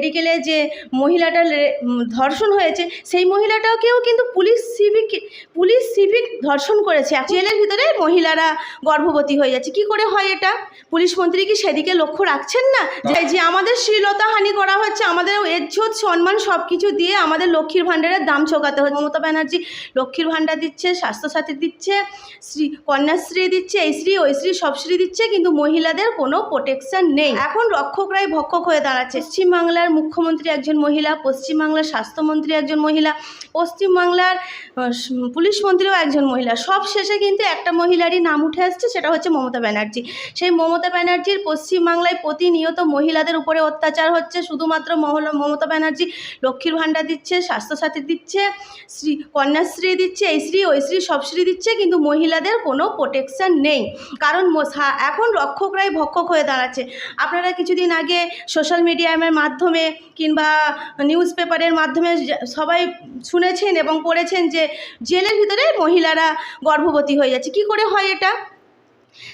মেডিকেলে যে মহিলাটার ধর্ষণ হয়েছে, সেই মহিলাটাকেও কিন্তু পুলিশ সিভিক পুলিশ সিভিক ধর্ষণ করেছে। জেলের ভিতরে মহিলারা গর্ভবতী হয়ে যাচ্ছে। কি করে হয় এটা? পুলিশ মন্ত্রী কি সেদিকে লক্ষ্য রাখছেন না? যে আমাদের শ্লীলতা হানি করা হচ্ছে, আমাদের এজ্জত, সম্মান সব কিছু দিয়ে আমাদের লক্ষ্মীর ভাণ্ডারের দাম চোকাতে হচ্ছে। মমতা ব্যানার্জি লক্ষ্মীর ভাণ্ডার দিচ্ছে, স্বাস্থ্যসাথী দিচ্ছে, শ্রী কন্যাশ্রী দিচ্ছে, এই শ্রী, ওই শ্রী, সব শ্রী দিচ্ছে, কিন্তু মহিলাদের কোনো প্রোটেকশন নেই। এখন রক্ষকরাই ভক্ষক হয়ে দাঁড়াচ্ছে। পশ্চিমবাংলার মুখ্যমন্ত্রী একজন মহিলা, পশ্চিমবাংলার স্বাস্থ্যমন্ত্রী একজন মহিলা, পশ্চিমবাংলার পুলিশ মন্ত্রীও একজন মহিলা। সব শেষে কিন্তু একটা মহিলারই নাম উঠে আসছে, সেটা হচ্ছে মমতা ব্যানার্জি। সেই মমতা ব্যানার্জির পশ্চিমবাংলায় প্রতিনিয়ত মহিলাদের উপরে অত্যাচার হচ্ছে, শুধুমাত্র মমতা ব্যানার্জি লক্ষ্মীর ভাণ্ডার দিচ্ছে, স্বাস্থ্যসাথী দিচ্ছে, শ্রী, কন্যাশ্রী দিচ্ছে, এই শ্রী, ওই শ্রী, সব শ্রী দিচ্ছে, কিন্তু মহিলাদের কোনো প্রোটেকশন নেই। কারণ এখন রক্ষকরাই ভক্ষক হয়ে দাঁড়াচ্ছে। আপনারা কিছুদিন আগে সোশ্যাল মিডিয়ামের মাধ্যমে কিংবা নিউজ পেপারের মাধ্যমে সবাই শুনেছেন এবং পড়েছেন যে জেলের ভিতরে মহিলারা গর্ভবতী হয়ে যাচ্ছে। কি করে হয় এটা?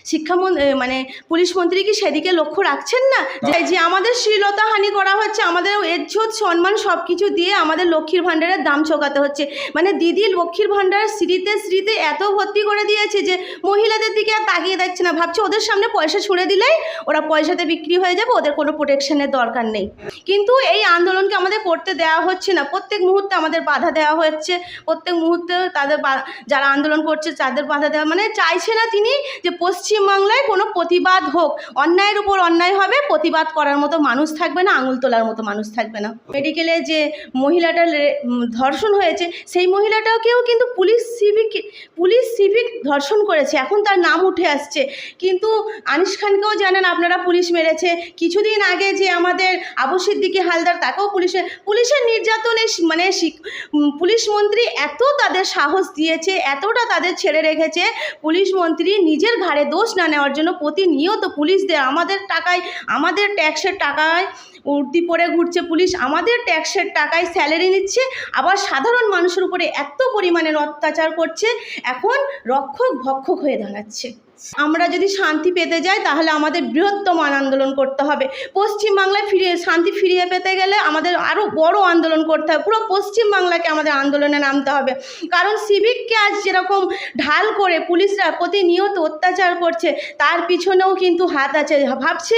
শিক্ষামন এ, মানে পুলিশ মন্ত্রী কি সেদিকে লক্ষ্য রাখছেন না? যে যে আমাদের শ্লীলতা হানি করা হচ্ছে আমাদের এজ্জত সম্মান সব কিছু দিয়ে আমাদের লক্ষ্মীর ভাণ্ডারের দাম চোকাতে হচ্ছে। মানে দিদি লক্ষ্মীর ভাণ্ডার স্মৃতিতে স্মৃতিতে এত ভর্তি করে দিয়েছে যে মহিলাদের দিকে আর তাকিয়ে দেখছে না। ভাবছে ওদের সামনে পয়সা ছুড়ে দিলেই ওরা পয়সাতে বিক্রি হয়ে যাবে ওদের কোনো প্রোটেকশনের দরকার নেই। কিন্তু এই আন্দোলনকে আমাদের করতে দেওয়া হচ্ছে না। প্রত্যেক মুহূর্তে আমাদের বাধা দেওয়া হচ্ছে। প্রত্যেক মুহূর্তে তাদের যারা আন্দোলন করছে, তাদের বাধা দেওয়া মানে চাইছে না তিনি যে পশ্চিমবাংলায় কোনো প্রতিবাদ হোক। অন্যায়ের উপর অন্যায় হবে, প্রতিবাদ করার মতো মানুষ থাকবে না, আঙুল তোলার মতো মানুষ থাকবে না। মেডিকেলে যে মহিলাটার ধর্ষণ হয়েছে, সেই মহিলাটাকেও কিন্তু পুলিশ সিভিক পুলিশ সিভিক ধর্ষণ করেছে। এখন তার নাম উঠে আসছে। কিন্তু আনিস খানকেও জানেন, আপনারা পুলিশ মেরেছে। কিছুদিন আগে যে আমাদের আবু সিদ্দিকি হালদার, তাকেও পুলিশে পুলিশের নির্যাতনে শি- মানে পুলিশ মন্ত্রী এত তাদের সাহস দিয়েছে, এতটা তাদের ছেড়ে রেখেছে, পুলিশ মন্ত্রী নিজের ঘাড়ে দোষ না নেওয়ার জন্য প্রতিনিয়ত পুলিশদের আমাদের টাকায়, আমাদের ট্যাক্সের টাকায় উর্দি পরে ঘুরছে পুলিশ, আমাদের ট্যাক্সের টাকায় স্যালারি নিচ্ছে, আবার সাধারণ মানুষের উপরে এত পরিমাণের অত্যাচার করছে, এখন রক্ষক ভক্ষক হয়ে দাঁড়াচ্ছে। আমরা যদি শান্তি পেতে যাই, তাহলে আমাদের বৃহত্তম আন্দোলন করতে হবে। পশ্চিমবাংলায় ফিরিয়ে, শান্তি ফিরিয়ে পেতে গেলে আমাদের আরও বড় আন্দোলন করতে হবে। পুরো পশ্চিমবাংলাকে আমাদের আন্দোলনে নামতে হবে। কারণ সিভিককে আজ যেরকম ঢাল করে পুলিশরা প্রতিনিয়ত অত্যাচার করছে, তার পিছনেও কিন্তু হাত আছে। ভাবছে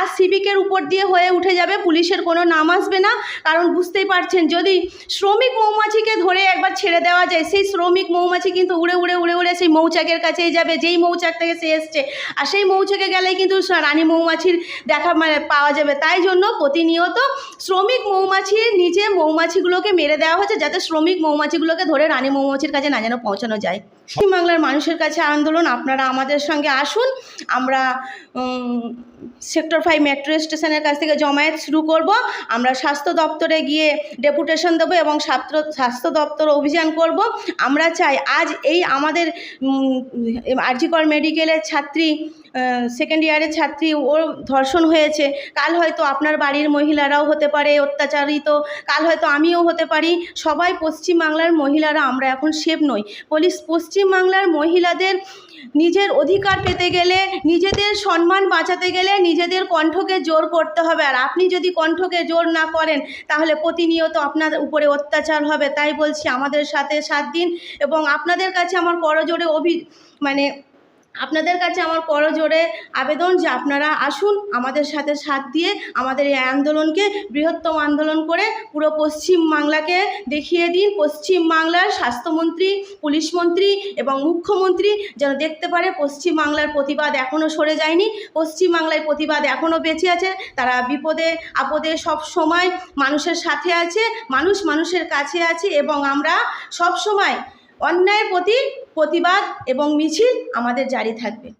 আজ সিভিকের উপর দিয়ে হয়ে উঠে যাবে, পুলিশের কোনো নাম আসবে না। কারণ বুঝতেই পারছেন, যদি শ্রমিক মৌমাছিকে ধরে একবার ছেড়ে দেওয়া যায়, সেই শ্রমিক মৌমাছি কিন্তু উড়ে উড়ে উড়ে উড়ে সেই মৌচাকের কাছেই যাবে। যেই মৌচাক থেকে সে এসছে। আর সেই মৌচাকে গেলেই কিন্তু রানী মৌমাছির দেখা মানে পাওয়া যাবে। তাই জন্য প্রতিনিয়ত শ্রমিক মৌমাছি নিচে মৌমাছিগুলোকে মেরে দেওয়া হচ্ছে যাতে শ্রমিক মৌমাছিগুলোকে ধরে রানী মৌমাছির কাছে না যেন পৌঁছানো যায়। পশ্চিমবাংলার মানুষের কাছে আন্দোলন, আপনারা আমাদের সঙ্গে আসুন। আমরা সেক্টর ফাইভ মেট্রো স্টেশনের কাছ থেকে জমায়েত শুরু করব। আমরা স্বাস্থ্য দপ্তরে গিয়ে ডেপুটেশন দেবো এবং ছাত্র স্বাস্থ্য দপ্তর অভিযান করব। আমরা চাই আজ এই আমাদের আরজিকর মেডিকেলের ছাত্রী সেকেন্ড ইয়ারের ছাত্রী, ওর ধর্ষণ হয়েছে। কাল হয়তো আপনার বাড়ির মহিলারাও হতে পারে অত্যাচারিত। কাল হয়তো আমিও হতে পারি। সবাই পশ্চিমবাংলার মহিলারা, আমরা এখন সেফ নই। পুলিশ পশ্চিমবাংলার মহিলাদের নিজের অধিকার পেতে গেলে, নিজেদের সম্মান বাঁচাতে গেলে নিজেদের কণ্ঠকে জোর করতে হবে। আর আপনি যদি কণ্ঠকে জোর না করেন, তাহলে প্রতিনিয়ত আপনার উপরে অত্যাচার হবে। তাই বলছি, আমাদের সাথে সাত দিন এবং আপনাদের কাছে আমার করজোড়ে অভি মানে আপনাদের কাছে আমার করজোড়ে আবেদন যে আপনারা আসুন আমাদের সাথে সাথ দিয়ে আমাদের এই আন্দোলনকে বৃহত্তম আন্দোলন করে পুরো পশ্চিম বাংলাকে দেখিয়ে দিন। পশ্চিম বাংলার স্বাস্থ্যমন্ত্রী, পুলিশ মন্ত্রী এবং মুখ্যমন্ত্রী যেন দেখতে পারে পশ্চিম বাংলার প্রতিবাদ এখনও সরে যায়নি। পশ্চিম বাংলায় প্রতিবাদ এখনও বেঁচে আছে। তারা বিপদে, আপদে সব সময় মানুষের সাথে আছে। মানুষ মানুষের কাছে আছে এবং আমরা সব সময় অন্যায়ের প্রতি প্রতিবাদ এবং মিছিল আমাদের জারি থাকবে।